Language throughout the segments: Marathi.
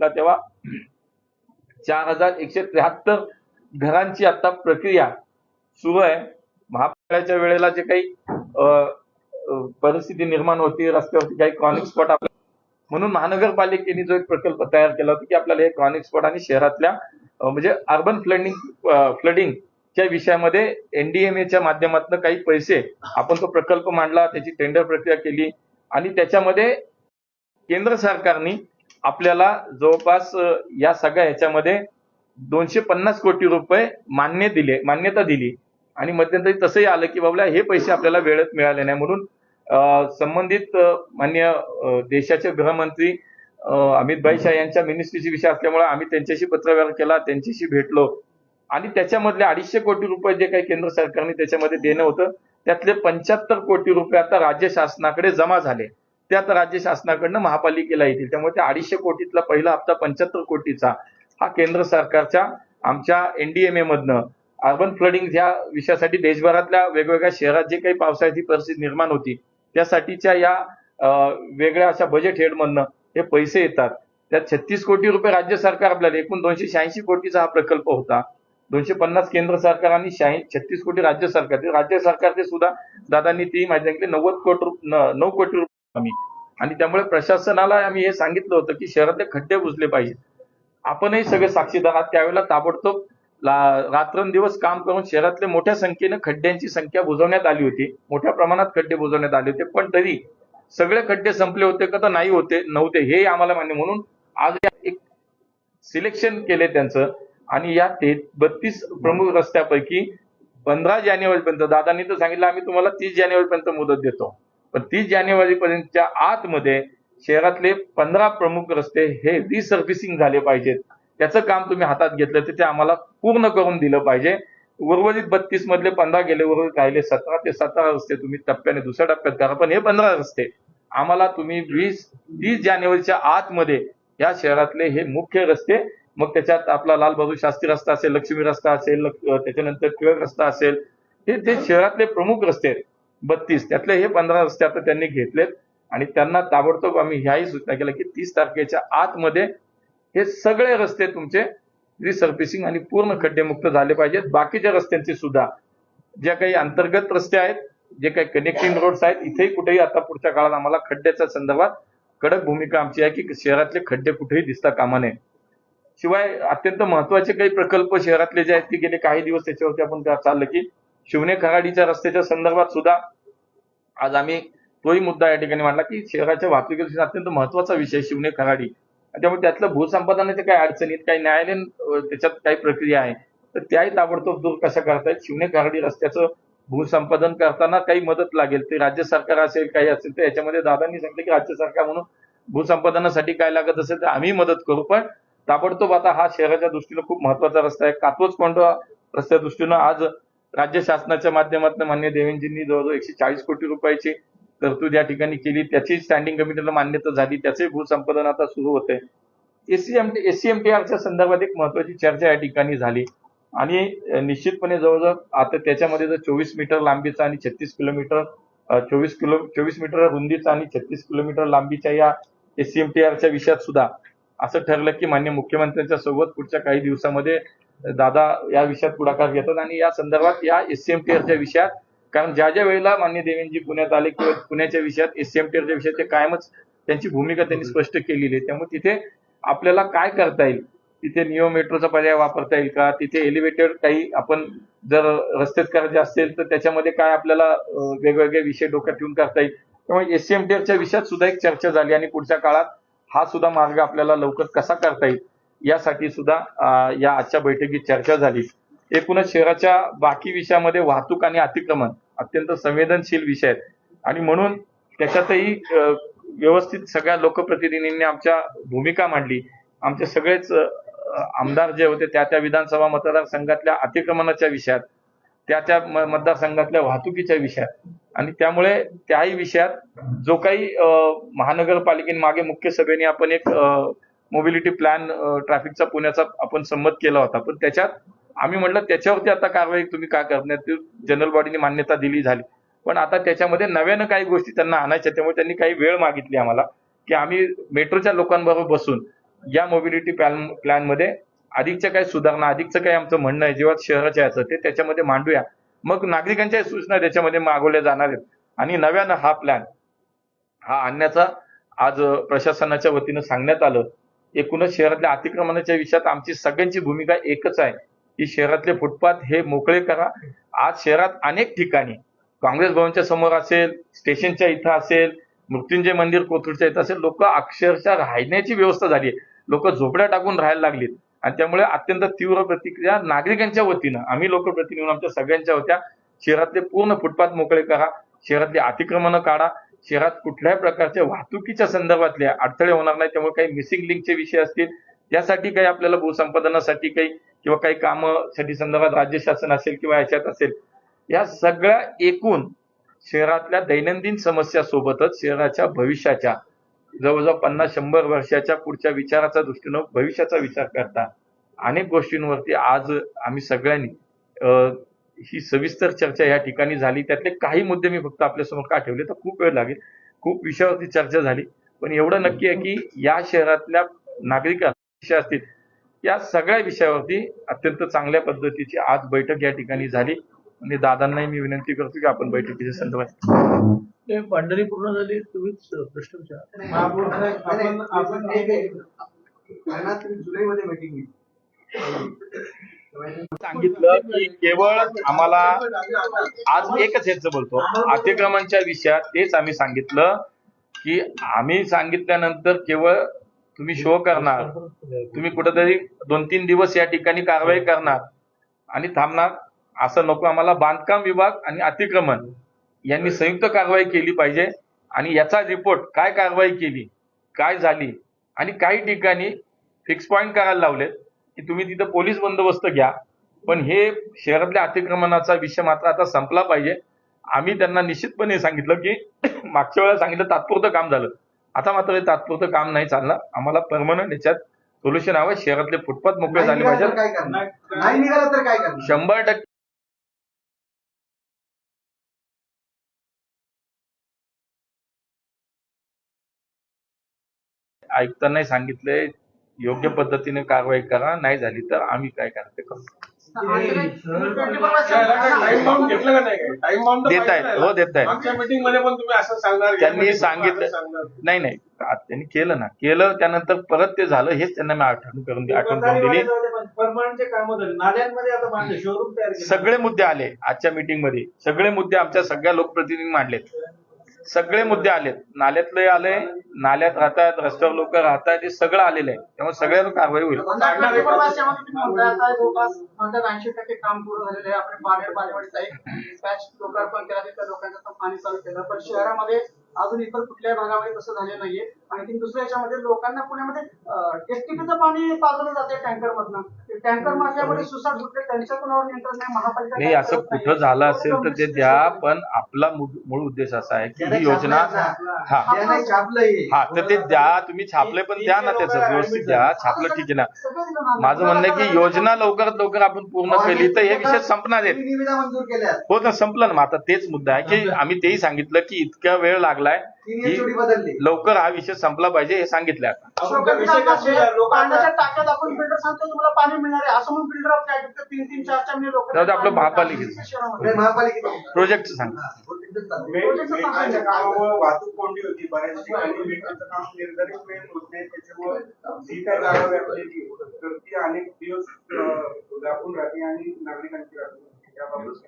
का तेव्हा चार हजार एकशे त्र्याहत्तर घरांची आता प्रक्रिया सुरू आहे. महापालिकेच्या वेळेला जे काही परिस्थिती निर्माण होती रस्त्यावरती काही क्रॉनिक स्पॉट आपल्या म्हणून महानगरपालिकेने जो एक प्रकल्प तयार केला होता की आपल्याला हे क्रॉनिक स्पॉट आणि शहरातल्या म्हणजे अर्बन फ्लडिंग फ्लडिंगच्या विषयामध्ये एनडीएमएच्या माध्यमातून काही पैसे आपण तो प्रकल्प मांडला त्याची टेंडर प्रक्रिया केली आणि त्याच्यामध्ये केंद्र सरकारने आपल्याला जवळपास या सगळ्या ह्याच्यामध्ये दोनशे पन्नास कोटी रुपये मान्य दिले मान्यता दिली. आणि मध्यंतरी तसंही आलं की बाबला हे पैसे आपल्याला वेळेत मिळाले नाही म्हणून संबंधित मान्य देशाचे गृहमंत्री अमित भाई शाह यांच्या मिनिस्ट्रीचे विषय असल्यामुळे आम्ही त्यांच्याशी पत्रव्यवहार केला त्यांच्याशी भेटलो. आणि त्याच्यामधले अडीचशे कोटी रुपये जे काही केंद्र सरकारने त्याच्यामध्ये देणं होतं त्यातले पंच्याहत्तर कोटी रुपये आता राज्य शासनाकडे जमा झाले. ते आता राज्य शासनाकडनं महापालिकेला येतील. त्यामुळे त्या अडीचशे कोटीतला पहिला हप्ता पंच्याहत्तर कोटीचा हा केंद्र सरकारच्या आमच्या एनडीएमए मधनं अर्बन फ्लडिंग ह्या विषयासाठी देशभरातल्या वेगवेगळ्या शहरात जे काही पावसाळ्याची परिस्थिती निर्माण होती त्यासाठीच्या या वेगळ्या अशा बजेट हेडमधनं हे पैसे येतात. त्यात छत्तीस कोटी रुपये राज्य सरकार आपल्याला एकूण दोनशे शहाऐंशी कोटीचा हा प्रकल्प होता. दोनशे पन्नास केंद्र सरकार आणि शहाऐं छत्तीस कोटी राज्य सरकार. ते राज्य सरकारचे सुद्धा दादांनी ती माहिती सांगितली नव्वद कोटी नऊ कोटी कमी. आणि त्यामुळे प्रशासनाला आम्ही हे सांगितलं होतं की शहरातले खड्डे बुजले पाहिजेत. आपणही सगळे साक्षीदार आहात. त्यावेळेला ताबडतोब रात्रंदिवस काम करून शहरातले मोठ्या संख्येनं खड्ड्यांची संख्या बुजवण्यात आली होती. मोठ्या प्रमाणात खड्डे बुजवण्यात आले होते. पण तरी सगळे खड्डे संपले होते का तर नाही होते नव्हते. हे आम्हाला मान्य म्हणून आज एक सिलेक्शन केले त्यांचं. आणि या ते बत्तीस प्रमुख रस्त्यापैकी पंधरा जानेवारीपर्यंत दादांनी तर सांगितलं आम्ही तुम्हाला तीस जानेवारीपर्यंत मुदत देतो. पण तीस जानेवारीपर्यंतच्या आतमध्ये शहरातले पंधरा प्रमुख रस्ते हे रिसर्व्हिसिंग झाले पाहिजेत. त्याचं काम तुम्ही हातात घेतलं तर ते आम्हाला पूर्ण करून दिलं पाहिजे. उर्वरित बत्तीस मधले पंधरा गेले उर्वरित राहिले सतरा ते सतरा रस्ते तुम्ही टप्प्याने दुसऱ्या टप्प्यात करा पण हे पंधरा रस्ते. आम्हाला तुम्ही वीस तीस जानेवारीच्या आतमध्ये या शहरातले हे मुख्य रस्ते मग त्याच्यात आपला लालबहादूर शास्त्री रस्ता असेल लक्ष्मी रस्ता असेल त्याच्यानंतर टिळक रस्ता असेल हे ते शहरातले प्रमुख रस्ते आहेत बत्तीस. त्यातले हे पंधरा रस्ते आता त्यांनी घेतलेत आणि त्यांना ताबडतोब आम्ही ह्याही सूचना केल्या की तीस तारखेच्या आतमध्ये हे सगळे रस्ते तुमचे रिसर्फिसिंग आणि पूर्ण खड्डेमुक्त झाले पाहिजेत. बाकीच्या रस्त्यांचे सुद्धा. ज्या काही अंतर्गत रस्ते आहेत जे काही कनेक्टिंग रोड्स आहेत इथेही कुठेही आता पुढच्या काळात आम्हाला खड्ड्याच्या संदर्भात कडक भूमिका आमची आहे की शहरातले खड्डे कुठेही दिसता कामा नये. शिवाय अत्यंत महत्त्वाचे काही प्रकल्प शहरातले जे आहेत ते गेले काही दिवस त्याच्यावरती आपण चाललं की शिवने खराडीच्या रस्त्याच्या संदर्भात सुद्धा आज आम्ही तोही मुद्दा या ठिकाणी मांडला की शहराच्या वाहतुकीसाठी अत्यंत महत्त्वाचा विषय शिवने खराडी. त्यामुळे त्यातलं भूसंपादनाच्या काही अडचणीत काही न्यायालयीन त्याच्यात काही प्रक्रिया आहे तर त्याही ताबडतोब दूर कशा करतायत? शिवने खराडी रस्त्याचं भूसंपादन करताना काही मदत लागेल ते राज्य सरकार असेल काही असेल तर याच्यामध्ये दादांनी सांगितलं की राज्य सरकार म्हणून भूसंपादनासाठी काय लागत असेल तर आम्ही मदत करू पण ताबडतोब आता हा शहराच्या दृष्टीनं खूप महत्त्वाचा रस्ता आहे. कात्वज कोंडवा रस्त्या दृष्टीनं आज राज्य शासनाच्या माध्यमातून मान्य देवेंजींनी जवळजवळ एकशे चाळीस कोटी रुपयाची तरतूद या ठिकाणी केली. त्याची स्टँडिंग कमिटीला मान्यता झाली. त्याचे भूसंपादन आता सुरू होते एसीएमटी एसीएमटीआरच्या संदर्भात एक महत्वाची चर्चा या ठिकाणी झाली. आणि निश्चितपणे जवळजवळ आता त्याच्यामध्ये जर चोवीस मीटर लांबीचा आणि छत्तीस किलोमीटर चोवीस किलो चोवीस मीटर रुंदीचा आणि छत्तीस किलोमीटर लांबीच्या या एसीएमटीआरच्या विषयात सुद्धा असं ठरलं की मान्य मुख्यमंत्र्यांच्या सोबत पुढच्या काही दिवसामध्ये दादा या विषयात पुढाकार घेतात आणि या संदर्भात या एससीएमटीआरच्या विषयात कारण ज्या ज्या वेळेला मान्य देवेंजी पुण्यात आले किंवा पुण्याच्या विषयात एससीएमटीआरच्या विषयात ते कायमच त्यांची भूमिका त्यांनी स्पष्ट केलेली आहे. त्यामुळे तिथे आपल्याला काय करता येईल? तिथे नियो मेट्रोचा पर्याय वापरता येईल का? तिथे एलिव्हेटेड काही आपण जर रस्त्यात करायचे असतील तर त्याच्यामध्ये काय आपल्याला वेगवेगळे विषय डोक्यात ठेवून करता येईल? त्यामुळे एससीएमटीआरच्या विषयात सुद्धा एक चर्चा झाली आणि पुढच्या काळात हा सुद्धा मार्ग आपल्याला लवकर कसा करता येईल? यासाठी सुद्धा या आजच्या बैठकीत चर्चा झाली. एकूणच शहराच्या बाकी विषयामध्ये वाहतूक आणि अतिक्रमण अत्यंत संवेदनशील विषय आहेत. आणि म्हणून त्याच्यातही व्यवस्थित सगळ्या लोकप्रतिनिधींनी आमच्या भूमिका मांडली. आमचे सगळेच आमदार जे होते त्या त्या विधानसभा मतदारसंघातल्या अतिक्रमणाच्या विषयात त्या त्या मतदारसंघातल्या वाहतुकीच्या विषयात. आणि त्यामुळे त्याही विषयात जो काही अं, महानगरपालिकेने मागे मुख्य सभेने आपण एक मोबिलिटी प्लॅन ट्रॅफिकचा पुण्याचा आपण संमत केला होता. पण त्याच्यात आम्ही म्हटलं त्याच्यावरती आता कारवाई तुम्ही का करण्यात जनरल बॉडीने मान्यता दिली झाली. पण आता त्याच्यामध्ये नव्यानं काही गोष्टी त्यांना आणायच्या त्यामुळे त्यांनी काही वेळ मागितली आम्हाला की आम्ही मेट्रोच्या लोकांबरोबर बसून या मोबिलिटी प्लॅन प्लॅनमध्ये अधिकच्या काही सुधारणा अधिकचं काही आमचं म्हणणं आहे जेव्हा शहराच्या याचं ते त्याच्यामध्ये मांडूया. मग नागरिकांच्या सूचना त्याच्यामध्ये मागवल्या जाणार आहेत. आणि नव्यानं हा प्लॅन हा आणण्याचा आज प्रशासनाच्या वतीनं सांगण्यात आलं. एकूणच शहरातल्या अतिक्रमणाच्या विषयात आमची सगळ्यांची भूमिका एकच आहे. की शहरातले फुटपाथ हे मोकळे करा. आज शहरात अनेक ठिकाणी काँग्रेस भवनच्या समोर असेल स्टेशनच्या इथं असेल मृत्युंजय मंदिर कोथरूडच्या इथं असेल लोक अक्षरशः राहण्याची व्यवस्था झाली आहे. लोक झोपड्या टाकून राहायला लागलीत. आणि त्यामुळे अत्यंत तीव्र प्रतिक्रिया नागरिकांच्या वतीनं आम्ही लोकप्रतिनिधी आमच्या सगळ्यांच्या होत्या शहरातले पूर्ण फुटपाथ मोकळे करा. शहरातली अतिक्रमणं काढा. शहरात कुठल्याही प्रकारच्या वाहतुकीच्या संदर्भातल्या अडथळे होणार नाही त्यामुळे काही मिसिंग लिंकचे विषय असतील त्यासाठी काही आपल्याला भूसंपादनासाठी काही किंवा काही कामासाठी संदर्भात राज्य शासन असेल किंवा याच्यात असेल या सगळ्या एकूण शहरातल्या दैनंदिन समस्या सोबतच शहराच्या भविष्याच्या जवळजवळ पन्नास शंभर वर्षाच्या पुढच्या विचाराच्या दृष्टीनं भविष्याचा विचार करता अनेक गोष्टींवरती आज आम्ही सगळ्यांनी ही सविस्तर चर्चा या ठिकाणी झाली त्यातले काही मुद्दे मी फक्त आपल्यासमोर का ठेवले तर खूप वेळ लागेल खूप विषयावरती चर्चा झाली पण एवढं नक्की आहे की या शहरातल्या नागरिकांना विषय असतील या सगळ्या विषयावरती अत्यंत चांगल्या पद्धतीची आज बैठक या ठिकाणी झाली आणि दादांनाही मी विनंती करतो की आपण बैठकीच्या संदर्भात ते भांडणी पूर्ण झाली तुम्हीच प्रश्न विचारा जुलैमध्ये मीटिंग सांगितलं की केवळ आम्हाला आज एकच ह्याच बोलतो. अतिक्रमणच्या विषयात तेच आम्ही सांगितलं की आम्ही सांगितल्यानंतर केवळ तुम्ही शो करणार. तुम्ही कुठेतरी दोन तीन दिवस या ठिकाणी कारवाई करणार आणि थांबणार. असं नको आम्हाला. बांधकाम विभाग आणि अतिक्रमण यांनी संयुक्त कारवाई केली पाहिजे आणि याचा रिपोर्ट काय कारवाई केली काय झाली आणि काही ठिकाणी फिक्स पॉईंट करायला लावलेत. की तुम्ही तिथं पोलीस बंदोबस्त घ्या. पण हे शहरातल्या अतिक्रमणाचा विषय मात्र आता संपला पाहिजे. आम्ही त्यांना निश्चितपणे सांगितलं की मागच्या वेळेला सांगितलं तात्पुरतं काम झालं. आता मात्र हे तात्पुरतं काम नाही चालणार. आम्हाला परमनंट याच्यात सोल्युशन हवं. शहरातले फुटपाथ मोकळे झाले पाहिजे काय करणार? नाही निघालं तर काय करणार? शंभर टक्के आयुक्तांनाही सांगितलंय योग्य पद्धतीने कारवाई करा नाही झाली तर आम्ही काय करा ते करू. टाइम बाउंड घेतलं का नाही? टाइम बाउंड देत आहेत हो देत आहेत मागच्या मीटिंगमध्ये पण तुम्ही असं सांगणार या त्यांनी सांगितलं. नाही नाही. त्यांनी केलं ना. केलं त्यानंतर परत ते झालं हेच त्यांना मी आठवण करून दि- आठवण करून दिली. परमनंटचे काम झाले. नाल्यांमध्ये आता बांधले शोरूम तयार केले. सगळे मुद्दे आले आजच्या मीटिंगमध्ये. सगळे मुद्दे आमच्या सगळ्या लोकप्रतिनिधी मांडलेत. सगळे मुद्दे आलेत. नाल्यातले आले नाल्यात राहतात रस्त्यावर लोक राहतात हे सगळं आलेलं आहे. त्यामुळे सगळ्यावर कारवाई होईल. काम पूर्ण झालेले आहे. आपण बागेड लोकार्पण केला त्या लोकांचं पण पाणी चालू केलं. पण शहरामध्ये अजून इतर कुठल्याही भागामध्ये तसं झालं नाहीये. आणि दुसऱ्या याच्यामध्ये लोकांना पुण्यामध्ये एसटीपीचं पाणी पाजलं जाते टँकर मधनं टँकर मारल्यामुळे सुसाट होते त्यांच्या कोणावर नियंत्रण नाही महापालिका नाही असं कुठं. झालं असेल तर ते द्या पण आपला मूळ उद्देश असा आहे की ही योजना हा. हे हा तर ते द्या तुम्ही छापले पण द्या ना त्याचं व्यवस्थित द्या. छापलं ठीक आहे ना. माझं म्हणणं आहे की योजना लवकरात लवकर आपण पूर्ण केली तर हे विषय संपणार आहेत हो ना संपलं ना मग आता तेच मुद्दा आहे की आम्ही तेही सांगितलं की इतक्या वेळ लागलाय तीन की एचओडी बदलले. लवकर हा विषय संपला पाहिजे हे सांगितलं आता. आपलं महापालिकेत प्रोजेक्ट सांग. वाहतूक कोंडी होती. बऱ्याच ठिकाणी मेट्रोचं काम निर्धारित वेळ होते त्याच्यामुळे जी काय जागा व्यापलेली तर ती अनेक दिवस अं, व्यापून राहते आणि नागरिकांची राहते याबाबत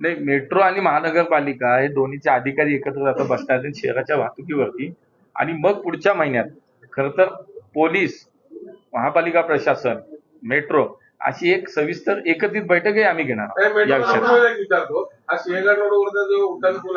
नाही मेट्रो आणि महानगरपालिका हे दोन्हीचे अधिकारी एकत्र जातात बसतात शहराच्या वाहतुकीवरती. आणि मग पुढच्या महिन्यात खर तर पोलीस महापालिका प्रशासन मेट्रो अशी एक सविस्तर एकत्रित बैठकही आम्ही घेणार या विषयात. हा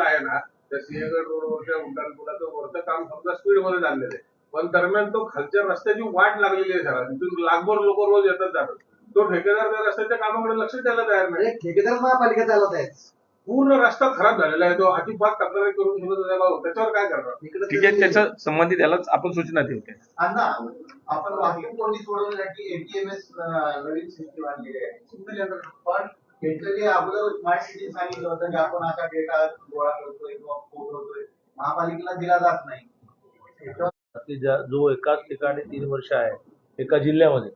आहे ना त्या सिंहगड रोडवरच्या उड्डाण पुलाचं वरचं काम समजा स्पीडमध्ये चाललेलं आहे. पण दरम्यान तो खालच्या रस्त्याची वाट लागलेली आहे सगळ्या. तिथून लोक रोज येतात जातात. तो ठेकेदार त्या रस्त्याच्या कामाकडे लक्ष द्यायला तयार नाही. ठेकेदार महापालिका चालवत आहेत पूर्ण रस्ता खराब झालेला आहे तो अजिबात तक्रारी करून त्याला त्याच्यावर काय करणार? ठीक आहे त्याच्या संबंधित यालाच आपण सूचना देऊ त्या अण्णा आपण वाहतूक कोंडी सोडवण्यासाठी एटीएमएस नवीन सिस्टीम आणलेली आहे. पण घेतलेली अगोदर स्मार्ट सिटी सांगितलं होतं की आपण असा डेटा गोळा करतोय किंवा पोहोचवतोय महापालिकेला दिला जात नाही. जो एकाच ठिकाणी तीन वर्ष आहे एका जिल्ह्यामध्ये.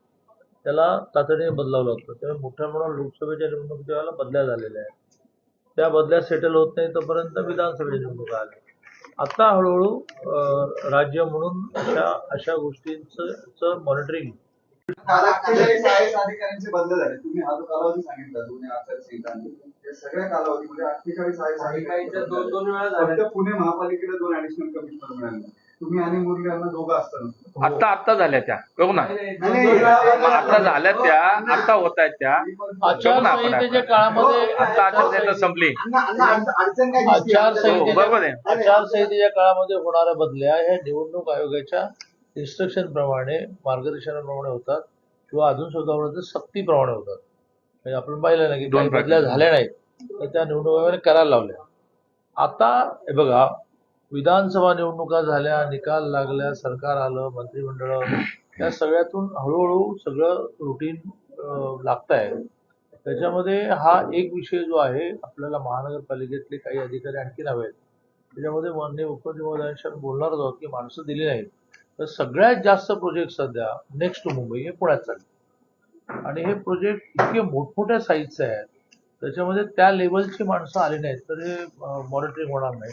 त्याला तातडीने बदलावं लागतं. त्यामुळे मोठ्या प्रमाणात लोकसभेच्या निवडणुकीच्या वेळेला बदल्या झालेल्या आहेत. त्या बदल्या सेटल होत नाही तोपर्यंत विधानसभेच्या निवडणुका आल्या. आता हळूहळू राज्य म्हणून अशा अशा गोष्टींचं मॉनिटरिंग हा सगळ्या कालावधीमध्ये अठ्ठेचाळीस पुणे महापालिकेला दोन ऍडिशनल कमिशनर मिळाले. तुम्ही आणि मुरली यांना दोघं असताना. आता आता झाल्या त्या. करू ना. आता झाल्या त्या आता होत आहेत त्या. करू ना आपण आचारसंहितेच्या काळामध्ये आता आचारसंहिता संपली? हो, आचारसंहितेच्या बरोबर आहे. आचारसंहितेच्या काळामध्ये होणाऱ्या बदल्या ह्या निवडणूक आयोगाच्या इन्स्ट्रक्शन प्रमाणे मार्गदर्शनाप्रमाणे होतात किंवा अजून सुद्धा सक्तीप्रमाणे होतात. म्हणजे आपण पाहिलं ना की दोन बदल्या. झाल्या नाहीत तर त्या निवडणूक आयोगाने करायला लावल्या. आता हे बघा विधानसभा निवडणुका झाल्या निकाल लागल्या सरकार आलं मंत्रिमंडळ त्या सगळ्यातून हळूहळू सगळं रुटीन लागत आहे त्याच्यामध्ये हा एक विषय जो आहे आपल्याला महानगरपालिकेतले काही अधिकारी आणखी हवे आहेत त्याच्यामध्ये माननीय मुख्यमंत्री महोदयांशी बोलणारच आहोत की माणसं दिली नाहीत. तर सगळ्यात जास्त प्रोजेक्ट सध्या नेक्स्ट मुंबई हे पुण्यात चालले. आणि हे प्रोजेक्ट इतके मोठमोठ्या साईजचे आहेत. त्याच्यामध्ये त्या लेवलची माणसं आली नाहीत. तर हे मॉनिटरिंग होणार नाही.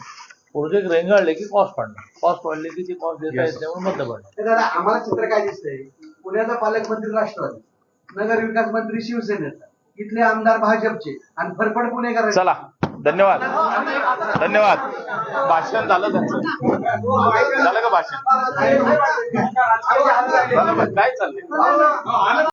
प्रोजेक्ट रेंगाळले की कॉस्ट वाढणार. कॉस्ट वाढले की ती कॉस्ट देता येत नाही म्हणून बंद पडणार तर दादा आम्हाला चित्र काय दिसतंय? पुण्याचा पालकमंत्री राष्ट्रवादी नगर विकास मंत्री शिवसेनेचा. इथले आमदार भाजपचे आणि फरफड पुणेकर चला धन्यवाद. धन्यवाद. भाषण झालं त्यांचं. झालं का भाषण? झालं का? काय चाललंय?